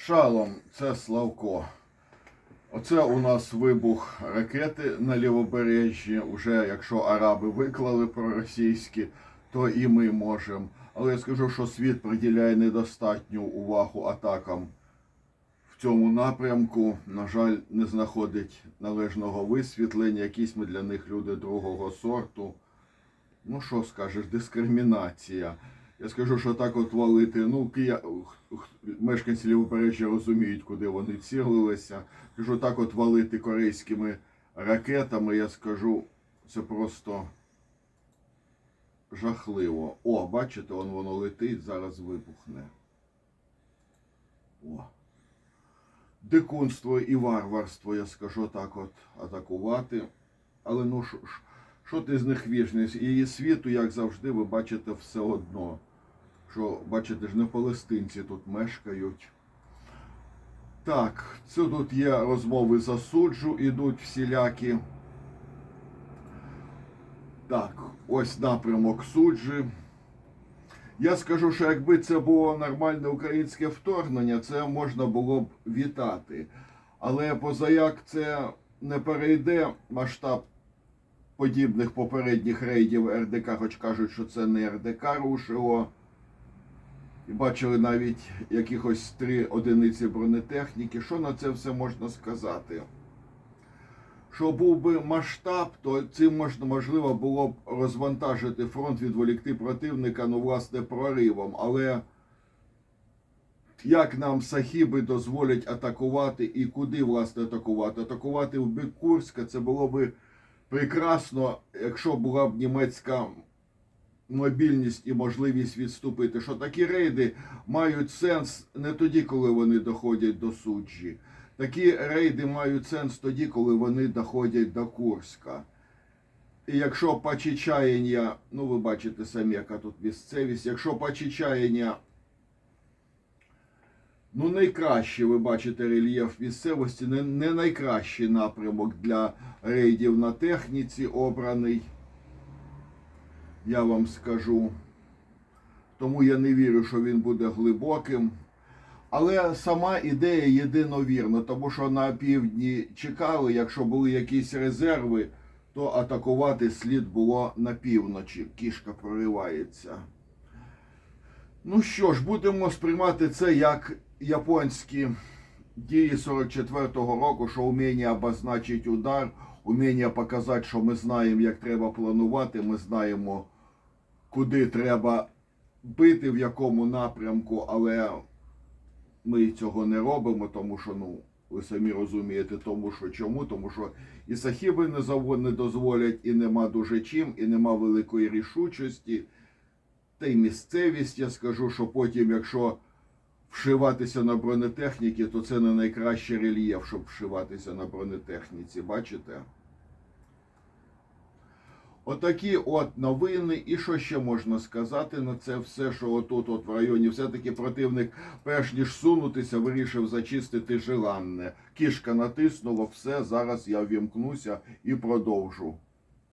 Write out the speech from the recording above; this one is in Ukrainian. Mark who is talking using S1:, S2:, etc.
S1: Шалом, це Славко. Оце у нас вибух ракети на лівобережжі. Уже якщо араби виклали проросійські, то і ми можемо. Але я скажу, що світ приділяє недостатню увагу атакам в цьому напрямку. На жаль, не знаходить належного висвітлення. Якісь ми для них люди другого сорту. Ну що скажеш, дискримінація. Я скажу, що так от валити. Ну, кия... мешканці лівобережжя розуміють, куди вони цілилися. Кажу, так от валити корейськими ракетами, я скажу, це просто жахливо. О, бачите, он воно летить, зараз вибухне. О. Дикунство і варварство, я скажу так от, атакувати. Але ну що ти з них віжний? І світу, як завжди, ви бачите все одно. Що, бачите ж, не палестинці тут мешкають. Так, це тут є розмови за суджу, ідуть всілякі. Так, ось напрямок суджі. Я скажу, що якби це було нормальне українське вторгнення, це можна було б вітати. Але позаяк це не перейде масштаб подібних попередніх рейдів РДК, хоч кажуть, що це не РДК рушило. Бачили навіть якихось три одиниці бронетехніки. Що на це все можна сказати? Що був би масштаб, то цим можна можливо було б розвантажити фронт, відволікти противника, ну, власне, проривом. Але як нам сахіби дозволять атакувати і куди, власне, атакувати? Атакувати в бік Курська це було би прекрасно, якщо була б німецька мобільність і можливість відступити, що такі рейди мають сенс не тоді, коли вони доходять до суджі. Такі рейди мають сенс тоді, коли вони доходять до Курська. І якщо по Чечаєння, ну ви бачите самі, яка тут місцевість, якщо по Чечаєння, ну найкраще ви бачите рельєф місцевості, не, не найкращий напрямок для рейдів на техніці обраний я вам скажу. Тому я не вірю, що він буде глибоким. Але сама ідея єдиновірна, тому що на півдні чекали, якщо були якісь резерви, то атакувати слід було на півночі. Кішка проривається. Ну що ж, будемо сприймати це як японські дії 44-го року, що вміння обозначить удар, уміння показати, що ми знаємо, як треба планувати, ми знаємо, куди треба бити, в якому напрямку, але ми цього не робимо, тому що, ну, ви самі розумієте, тому що чому? Тому що і сахіби не завод не дозволять, і нема дуже чим, і нема великої рішучості. Та й місцевість, я скажу, що потім, якщо вшиватися на бронетехніки, то це не найкращий рельєф, щоб вшиватися на бронетехніці. Бачите? Отакі от новини. І що ще можна сказати на це все, що отут, от в районі, все-таки противник, перш ніж сунутися, вирішив зачистити желанне. Кішка натиснула, все, зараз я вімкнуся і продовжу.